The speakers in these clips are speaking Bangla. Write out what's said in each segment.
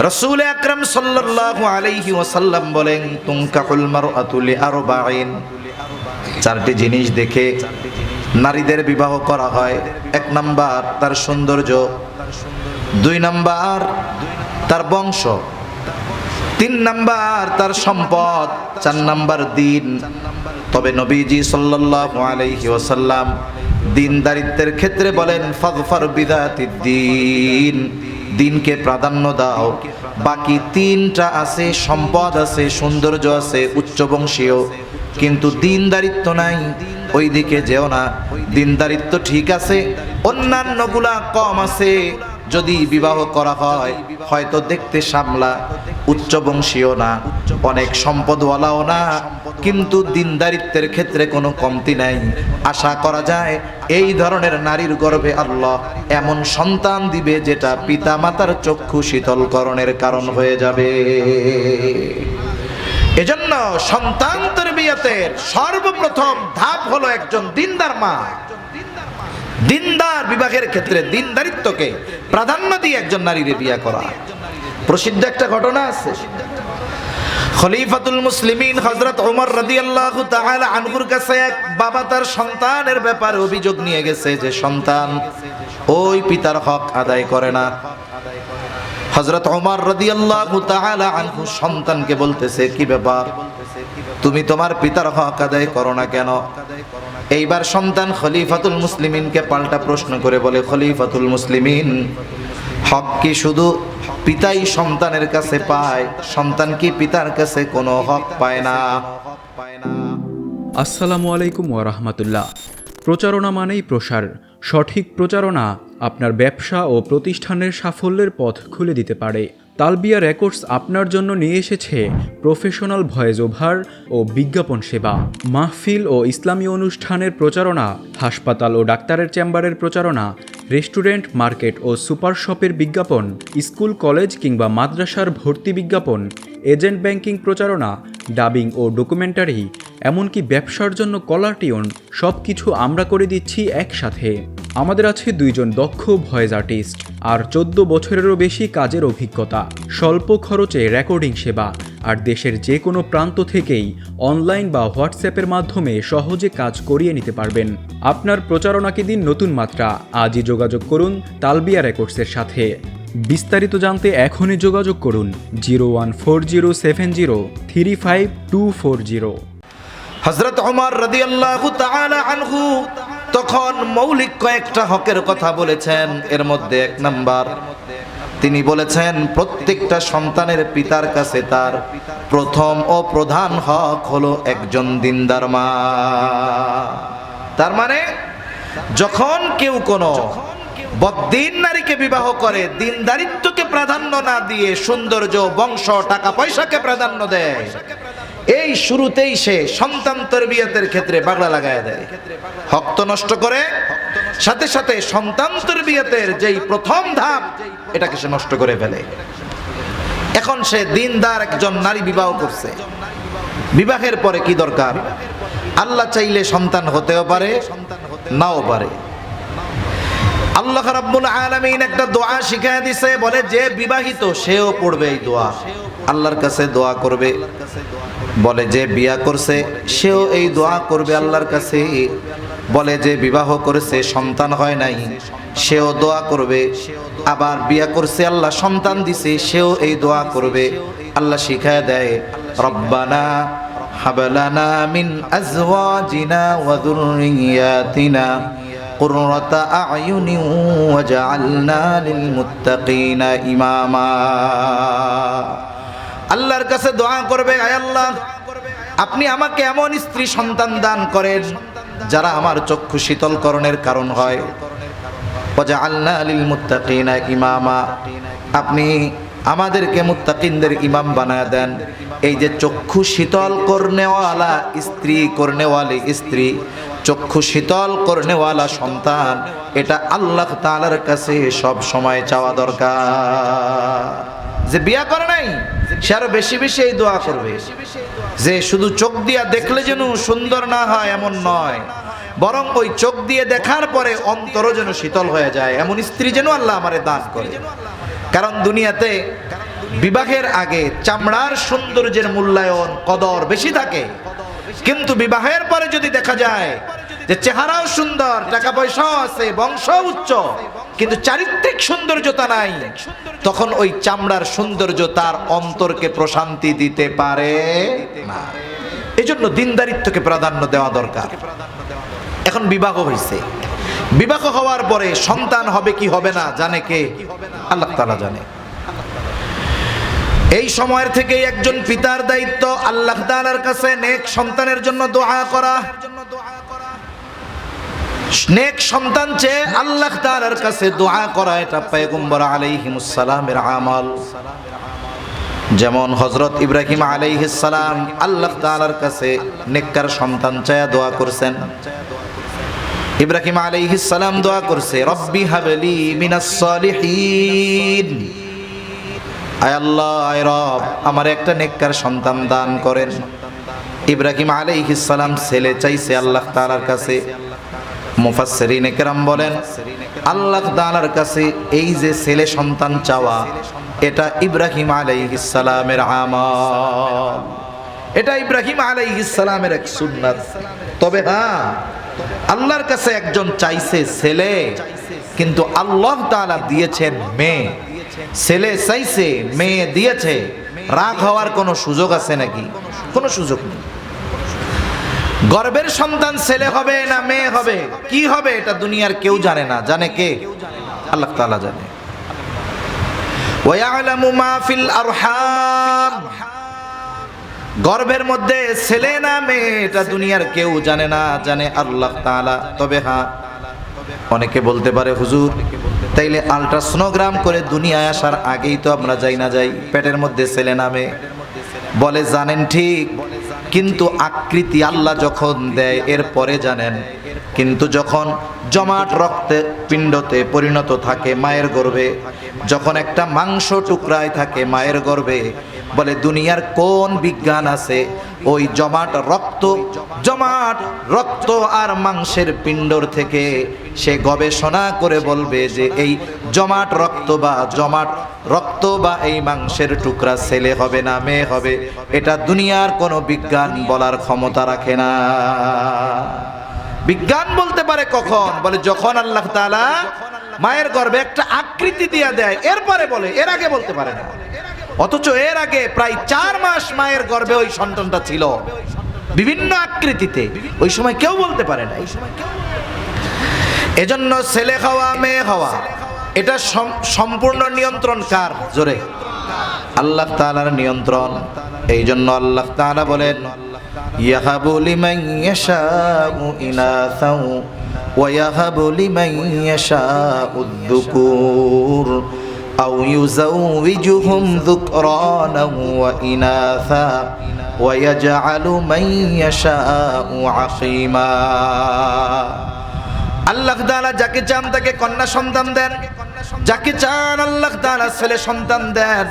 রসুল আকরাম সাল্লাল্লাহু আলাইহি ওয়াসাল্লাম বলেন, তুনকাহুল মারআতু লিআরবাইন চারটি জিনিস দেখে নারীদের বিবাহ করা হয়। এক নাম্বার, তার সৌন্দর্য। দুই নাম্বার, তার বংশ। তিন নাম্বার, তার সম্পদ। চার নাম্বার, দিন। তবে নবীজি সাল্লাল্লাহু আলাইহি ওয়াসাল্লাম দিনদারিত্বের ক্ষেত্রে বলেন, ফাগফার বিদাতিদ দিন দিনকে প্রাধান্য দাও। বাকি তিনটা আছে, সম্পদ আছে, সৌন্দর্য আছে, উচ্চবংশীয়। কিন্তু দিনদারিত্ব নাই ওই দিকে যেও না। দিনদারিত্ব ঠিক আছে, অন্যান্যগুলা কম আছে। যদি বিবাহ করা হয়, হয়তো দেখতে সামলা, উচ্চবংশীয় না। অনেক সম্পদওয়ালাও না। কিন্তু দিনদারিত্বের ক্ষেত্রে কোনো কমতি নাই। আশা করা যায়, এই ধরনের নারীর গর্ভে আল্লাহ এমন সন্তান দিবে যেটা পিতা মাতার চক্ষু শীতলকরণের কারণ হয়ে যাবে। এজন্য সন্তান তরবিয়তের সর্বপ্রথম ধাপ হলো একজন দিনদার মা। দিনদার বিবাহের ক্ষেত্রে দিনদারিত্বকে প্রাধান্য দিয়ে একজন নারীরে বিয়া করা। প্রসিদ্ধ একটা ঘটনা আছে। খলিফাতুল মুসলিমিন হযরত ওমর রাদিয়াল্লাহু তাআলা আনহুর কাছে এক বাবা তার সন্তানের ব্যাপারে অভিযোগ নিয়ে গেছে যে সন্তান ওই পিতার হক আদায় করে না। হযরত ওমর রাদিয়াল্লাহু তাআলা আনহু সন্তানকে বলতেছে, কি ব্যাপার? তুমি তোমার পিতার হক আদায় করো না কেন? এইবার সন্তান খলিফাতুল মুসলিমিনকে পাল্টা প্রশ্ন করে বলে, খলিফাতুল মুসলিমিন হক কি শুধু পিতাই সন্তানের কাছে পায়? সন্তান কি পিতার কাছে কোনো হক পায় না? আসসালামু আলাইকুম ওরহমতুল্লাহ প্রচারণা মানেই প্রসার। সঠিক প্রচারণা আপনার ব্যবসা ও প্রতিষ্ঠানের সাফল্যের পথ খুলে দিতে পারে। তালবিয়া রেকর্ডস আপনার জন্য নিয়ে এসেছে প্রফেশনাল ভয়েস ওভার ও বিজ্ঞাপন সেবা, মাহফিল ও ইসলামী অনুষ্ঠানের প্রচারণা, হাসপাতাল ও ডাক্তারের চেম্বারের প্রচারণা, রেস্টুরেন্ট, মার্কেট ও সুপার শপের বিজ্ঞাপন, স্কুল, কলেজ কিংবা মাদ্রাসার ভর্তি বিজ্ঞাপন, এজেন্ট ব্যাংকিং প্রচারণা, ডাবিং ও ডকুমেন্টারি, এমনকি ব্যবসার জন্য কলার টিউন সব কিছু আমরা করে দিচ্ছি একসাথে। আমাদের আছে দুইজন দক্ষ ভয়েস আর্টিস্ট আর চোদ্দ বছরেরও বেশি কাজের অভিজ্ঞতা, স্বল্প খরচে রেকর্ডিং সেবা আর দেশের যে কোনো প্রান্ত থেকেই অনলাইন বা হোয়াটসঅ্যাপের মাধ্যমে সহজে কাজ করিয়ে নিতে পারবেন। আপনার প্রচারণাকে দিন নতুন মাত্রা। আজই যোগাযোগ করুন তালবিয়া রেকর্ডসের সাথে। বিস্তারিত জানতে এখনই যোগাযোগ করুন zero one four zero seven zero three five two four zero. হজরত আনহু তখন মৌলিক কয়েকটা হকের কথা বলেছেন। এর মধ্যে এক নাম্বার, তিনি বলেছেন, প্রত্যেকটা সন্তানের পিতার কাছে তার প্রথম ও প্রধান হক হলো একজন দিনদার মা। তার মানে যখন কেউ কোনো বদ্দিন নারীকে বিবাহ করে, দিনদারিত্বকে প্রাধান্য না দিয়ে সৌন্দর্য, বংশ টাকা পয়সাকে প্রাধান্য দেয় এই শুরুতেই সে সন্তান তরবিয়তের ক্ষেত্রে বাগড়া লাগায় দেয়। হক তো নষ্ট করে, সাথে সাথে সন্তান তরবিয়তের যেই প্রথম ধাপ, এটাকে সে নষ্ট করে ফেলে। এখন সে দিনদার একজন নারী বিবাহ করছে। বিবাহের পরে কি দরকার? আল্লাহ চাইলে সন্তান হতেও পারে, নাও পারে। আল্লাহ রাব্বুল আলামিন একটা দোয়া শিখায় দিছে, বলে যে বিবাহিত সেও পড়বে এই দোয়া। আল্লাহর কাছে দোয়া করবে। বলে যে বিয়া করছে সেও এই দোয়া করবে আল্লাহর কাছে বলে যে বিবাহ করেছে সন্তান হয় নাই সেও দোয়া করবে আবার বিয়া করছে আল্লাহ সন্তান দিছে সেও এই দোয়া করবে আল্লাহ শিখায় দেয় রব্বানা হাবলানা মিন আজওয়াজিনা ওয়া যুররিয়াতিনা قرة أعين وجعلنا للمتقين إماما আল্লাহর কাছে দোয়া করবে, আয় আল্লাহ, আপনি আমাকে এমন স্ত্রী সন্তান দান করেন যারা আমার চক্ষু শীতলকরণের কারণ হয়। ইমামা। আপনি আমাদেরকে মুত্তাকিনদের ইমাম বানায় দেন। এই যে চক্ষু শীতল করনেওয়ালা স্ত্রী করনেওয়ালি স্ত্রী, চক্ষু শীতল করনেওয়ালা সন্তান, এটা আল্লাহ তাআলার কাছে সব সময় চাওয়া দরকার। যে বিয়া করে নাই সে আরও বেশি বেশি এই দোয়া করবে। যে শুধু চোখ দিয়া দেখলে যেন সুন্দর না হয় এমন নয়, বরং ওই চোখ দিয়ে দেখার পরে অন্তর যেন শীতল হয়ে যায়, এমন স্ত্রী যেন আল্লাহ আমারে দান করে। কারণ দুনিয়াতে বিবাহের আগে চামড়ার সৌন্দর্যের মূল্যায়ন কদর বেশি থাকে। কিন্তু বিবাহের পরে যদি দেখা যায় যে চেহারাও সুন্দর, টাকা পয়সাও আছে বংশ উচ্চ কিন্তু চারিত্রিক সৌন্দর্যতা নাই। তখন ওই চামড়ার সৌন্দর্য তার অন্তরকে প্রশান্তি দিতে পারে না। এজন্য দিনদারিত্বকে প্রাধান্য দেওয়া দরকার। এখন বিবাহ হয়েছে বিবাহ হওয়ার পরে সন্তান হবে কি হবে না, জানে কে? আল্লাহ তালা জানে। এই সময়ের থেকেই একজন পিতার দায়িত্ব আল্লাহ তাআলার কাছে, নেক সন্তানের জন্য দোয়া করা। নেক সন্তান চেয়ে আল্লাহ তাআলার কাছে দোয়া করা, এটা পয়গম্বর আলাইহিমুস সালামের আমল। যেমন হজরত ইব্রাহিম আলাইহিস সালাম আল্লাহ তাআলার কাছে নেককার সন্তান চায়া দোয়া করছেন। ইব্রাহিম আলাইহিস দোয়া করছে, রব্বি হাবলি মিনাস আয় আল্লাহ, আয় রব, আমার একটা নেককার সন্তান দান করেন। ইব্রাহিম আলাইহিস ছেলে চাইছে আল্লাহ তাআলার কাছে। মুফাসসিরিন একরাম বলেন, আল্লাহ তাআলার কাছে এই যে ছেলে সন্তান চাওয়া, এটা ইব্রাহিম আলাইহিস সালামের আমল। এটা ইব্রাহিম আলাইহিস সালামের এক সুন্নাত। তবে হ্যাঁ আল্লাহর কাছে একজন চাইছে ছেলে, কিন্তু আল্লাহ তাআলা দিয়েছেন মেয়ে। ছেলে চাইছে, মেয়ে দিয়েছে। রাগ হওয়ার কোনো সুযোগ আছে নাকি? কোনো সুযোগ নেই। গর্বের সন্তান ছেলে হবে না মেয়ে হবে? কি হবে? এটা দুনিয়ার কেউ জানে না। জানে কে? আল্লাহ তাআলা জানে। গর্ভের মধ্যে ছেলে না মেয়ে, এটা দুনিয়ার কেউ জানে না, জানে আল্লাহ তাআলা। তবে হ্যাঁ অনেকে বলতে পারে, হুজুর, তাইলে আলট্রাসোনোগ্রাম করে দুনিয়ায় আসার আগেই তো আমরা যাই না যাই। পেটের মধ্যে ছেলে নামে বলে, জানেন ঠিক কিন্তু আকৃতি আল্লাহ যখন দেয় এর পরে জানেন। কিন্তু যখন জমাট রক্তে পিণ্ডতে পরিণত থাকে মায়ের গর্ভে, যখন একটা মাংস টুকরায় থাকে মায়ের গর্ভে বলে, দুনিয়ার কোন বিজ্ঞান আছে? ওই জমাট রক্ত জমাট রক্ত আর মাংসের পিণ্ডর থেকে সে গবেষণা করে বলবে যে এই জমাট রক্ত বা জমাট রক্ত বা এই মাংসের টুকরা ছেলে হবে না, মেয়ে হবে। এটা দুনিয়ার কোনো বিজ্ঞান বলার ক্ষমতা রাখে না। বিজ্ঞান বলতে পারে কখন? বলে, যখন আল্লাহ তাআলা মায়ের গর্ভে একটা আকৃতি দিয়ে দেয়, এরপরে বলে, এর আগে বলতে পারে না। অথচ এর আগে প্রায় চার মাস মায়ের গর্ভে ওই সন্তানটা ছিল। বিভিন্ন আকৃতিতে। ওই সময় কেউ বলতে পারে না এই সময় এজন্য ছেলে খাওয়া মেয়ে খাওয়া এটা সম্পূর্ণ নিয়ন্ত্রণ কার? জোরে। আল্লাহ তালার নিয়ন্ত্রণ। এই জন্য আল্লাহ তালা বলেন, ইয়াহাবু লিমান ইয়াশাউ ইনাসাও ওয়া ইয়াহাবু লিমান ইয়াশাউ أو يزوجهم ذكرانا وإناثا ويجعل من يشاء عقيما আল্লাহ তাআলা যাকে চান তাকে কন্যা সন্তান দেন যাকে চান আল্লাহ তাআলা ছেলে সন্তান দেন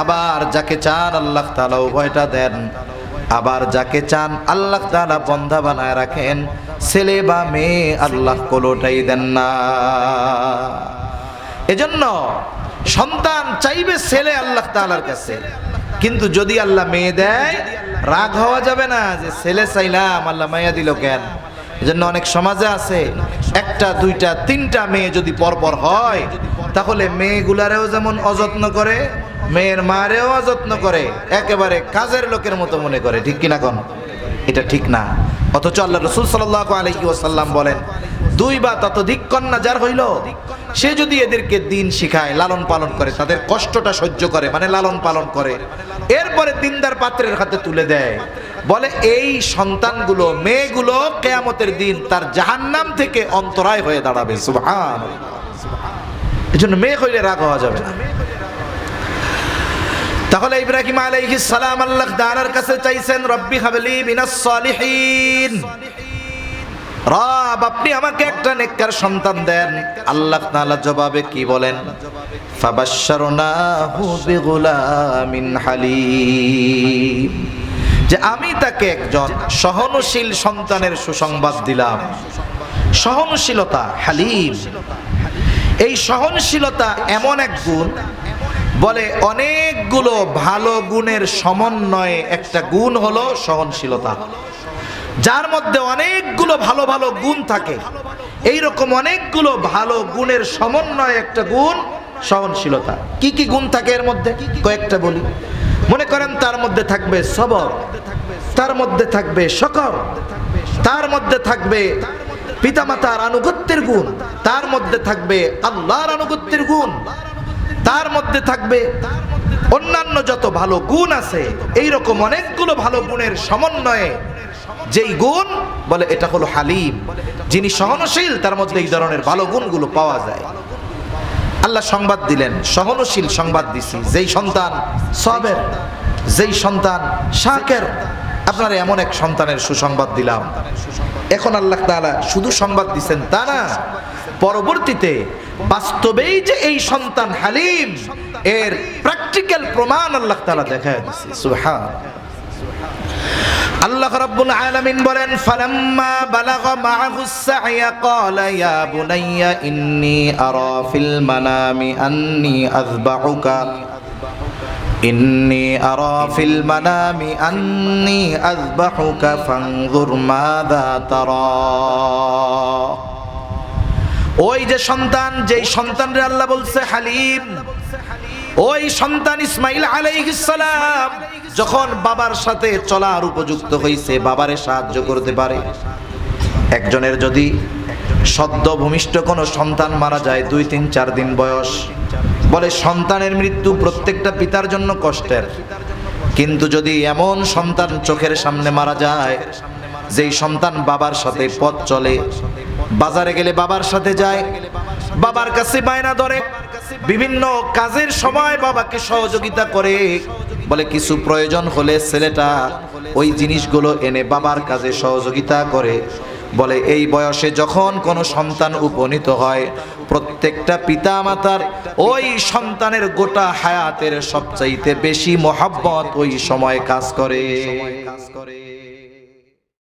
আবার যাকে চান আল্লাহ তাআলা উভয়টা দেন আবার যাকে চান আল্লাহ তাআলা বন্ধা বানায় রাখেন ছেলে বা মেয়ে আল্লাহ কোলোটাই দেন না এজন্য সন্তান চাইবে ছেলে আল্লাহ তাআলার কাছে। কিন্তু যদি আল্লাহ মেয়ে দেয়, রাগ হওয়া যাবে না যে ছেলে চাইলাম, আল্লাহ মাইয়া দিল কেন? এজন্য অনেক সমাজে আছে, একটা, দুইটা, তিনটা মেয়ে যদি পরপর হয়, তাহলে মেয়েগুলারেও যেমন অযত্ন করে, মেয়ের মারেও অযত্ন করে, একেবারে কাজের লোকের মতো মনে করে, ঠিক কিনা কোন? এটা ঠিক না। অথচ আল্লাহ রসুল সাল্লাহ আলহি ওসাল্লাম বলেন, দুই বা ততোধিক কন্যা যার হইল? সে যদি এদেরকে দিন শিখায়, লালন পালন করে, তাদের কষ্টটা সহ্য করে মানে লালন পালন করে, এরপরে দিনদার পাত্রের হাতে তুলে দেয়, বলে এই সন্তানগুলো, মেয়েগুলো কেয়ামতের দিন তার জাহান্নাম থেকে অন্তরায় হয়ে দাঁড়াবে। সুবহান এই জন্য মেয়ে হইলে রাগ হওয়া যাবে না। তাহলে ইব্রাহিম আলাইহিস সালাম আল্লাহ দানার কাছে চাইছেন, রব্বি হাবলি মিনাস সলিহিন। রব, আপনি আমাকে একটা নেককার সন্তান দেন। আল্লাহ তাআলা জবাবে কি বলেন? ফাবাশশারনাহু বিগুলামিন হালিম। যে আমি তাকে একজন সহনশীল সন্তানের সুসংবাদ দিলাম। সহনশীলতা হালিম। এই সহনশীলতা এমন এক গুণ, বলে অনেকগুলো ভালো গুণের সমন্বয়ে একটা গুণ হলো সহনশীলতা। যার মধ্যে অনেকগুলো ভালো ভালো গুণ থাকে। এই রকম অনেকগুলো ভালো গুণের সমন্বয় একটা গুণ সহনশীলতা। কি কি গুণ থাকে এর মধ্যে? কয়েকটা বলি। মনে করেন তার মধ্যে থাকবে সবর, তার মধ্যে থাকবে শকর, তার মধ্যে থাকবে পিতামাতার আনুগত্যের গুণ, তার মধ্যে থাকবে আল্লাহর আনুগত্যের গুণ, তার মধ্যে থাকবে অন্যান্য যত ভালো গুণ আছে এই রকম অনেকগুলো ভালো গুণের সমন্বয়ে যেই গুণ, বলে এটা হলো হালিম। যিনি সহনশীল, তার মধ্যে এই ধরনের ভালো গুণগুলো পাওয়া যায়। আল্লাহ সংবাদ দিলেন, সহনশীল সংবাদ দিছি। যেই সন্তান সবের, যেই সন্তান শাকের, আপনারা এমন এক সন্তানের সুসংবাদ দিলাম। এখন আল্লাহ তাআলা শুধু সংবাদ দিছেন তা না, পরবর্তীতে বাস্তবেই যে এই সন্তান হালিম, এর প্র্যাকটিক্যাল প্রমাণ আল্লাহ তাআলা দেখায় দিছে। সুবহান আল্লাহ রাব্বুল আলামিন বলেন, ফালাম্মা বালাগা মাআহুস সা'য়া, ক্বালা ইয়া বুনাইয়া, ইন্নী আরা ফিল মানামি আন্নী আযবাহুকা ইন্নী আরা ফিল মানামি আন্নী আযবাহুকা ফানজুর মাযা তারা। ওই যে সন্তান, যেই সন্তানরে আল্লাহ বলছে, হালিম। ওই সন্তান ইসমাইল আলাইহিসসালাম যখন বাবার সাথে চলার উপযুক্ত হয়েছে বাবারে সাহায্য করতে পারে। একজনের যদি সদ্য ভূমিষ্ঠ কোনো সন্তান মারা যায়, দুই তিন চার দিন বয়স, বলে সন্তানের মৃত্যু প্রত্যেকটা পিতার জন্য কষ্টের। কিন্তু যদি এমন সন্তান চোখের সামনে মারা যায়, যেই সন্তান বাবার সাথে পথ চলে, বাজারে গেলে বাবার সাথে যায়, বাবার কাছে বায়না ধরে বিভিন্ন কাজের সময় বাবাকে সহযোগিতা করে। বলে, কিছু প্রয়োজন হলে ছেলেটা ওই জিনিসগুলো এনে বাবার কাজে সহযোগিতা করে। বলে, এই বয়সে যখন কোনো সন্তান উপনীত হয়, প্রত্যেকটা পিতা মাতার ওই সন্তানের গোটা হায়াতের সবচাইতে বেশি মহাব্বত ওই সময় কাজ করে কাজ করে।